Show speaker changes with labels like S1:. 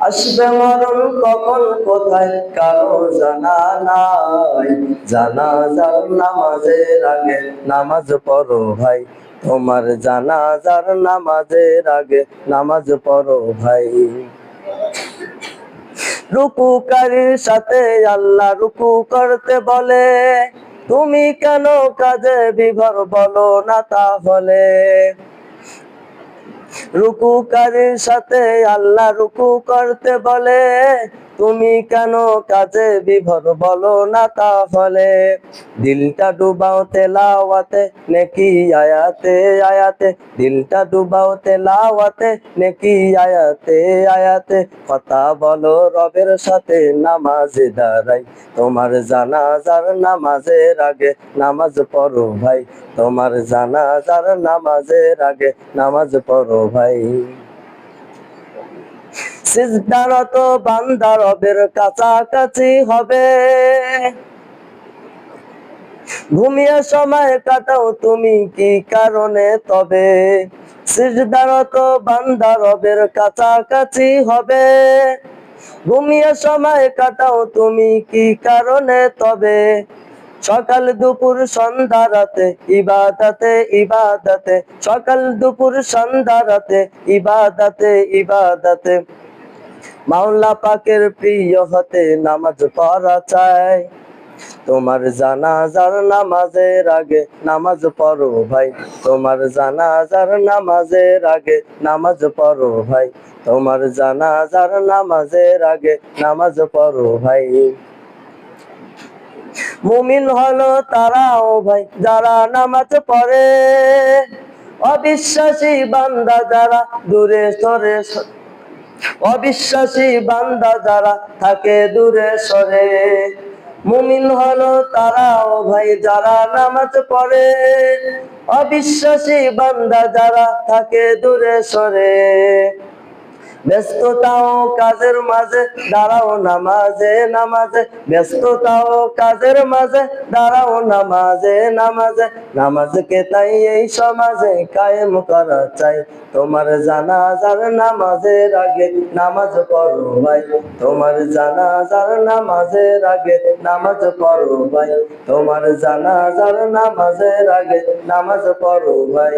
S1: আসবে মরণ কখন কোথায়? কারও জানা নাই। জানাজার নামাজের আগে নামাজ পড়ো ভাই। তোমার জানাজার নামাজের আগে নামাজ পড়ো ভাই। রুকুকারীর সাথে আল্লাহ রুকু করতে বলে। তুমি কেন কাজে বিভর বলো না তাহলে? রুকুকারীর সাথে আল্লাহ রুকু করতে বলে। তুমি কেন কাজে বিভর বলো না তাহলে? দিলটা ডুবাও তেলাওয়াতে, নেকি আয়াতে আয়াতে। দিলটা ডুবাও তেলাওয়াতে, নেকি আয়াতে আয়াতে। কথা বলো রবের সাথে, নামাজে দাঁড়াই। তোমার জানাজার নামাজের আগে নামাজ পড়ো ভাই। তোমার জানাজার নামাজের আগে নামাজ পড়ো ভাই। সিজদারত বান্দা রবের কাছাকাছি হবে। ঘুমিয়ে সময় কাটাও তুমি কি কারণে তবে? সিজদারত বান্দা রবের কাছাকাছি হবে। ঘুমিয়ে সময় কাটাও তুমি কি কারণে তবে? সকাল দুপুর সন্ধ্যা রাতে, ইবাদাতে ইবাদাতে। সকাল দুপুর সন্ধ্যা রাতে, ইবাদাতে ইবাদাতে। মাওলা পাকের প্রিয় হতে নামাজ পড়া চাই। তোমার জানাজার নামাজের আগে নামাজ পড়ো ভাই। তোমার জানাজার নামাজের আগে নামাজ পড়ো ভাই। তোমার জানাজার নামাজের আগে নামাজ পড়ো ভাই। মুমিন হলো তারাও ভাই, যারা নামাজ পড়ে। অবিশ্বাসী বান্দা যারা দূরে সরে অবিশ্বাসী বান্দা যারা থাকে দূরে সরে। মুমিন হলো তারাও ভাই, যারা নামাজ পড়ে। অবিশ্বাসী বান্দা যারা থাকে দূরে সরে। ব্যস্ততাও কাজের মাঝে, দাঁড়াও নামাজে। নামাজে কাজের মাঝে, দাঁড়াও নামাজে নামাজে। নামাজকে তাই এই সমাজে কায়েম করা চাই। তোমার জানাজার নামাজের আগে নামাজ পড়ো ভাই। তোমার জানাজার নামাজের আগে নামাজ পড়ো ভাই। তোমার জানাজার নামাজের আগে নামাজ পড়ো ভাই।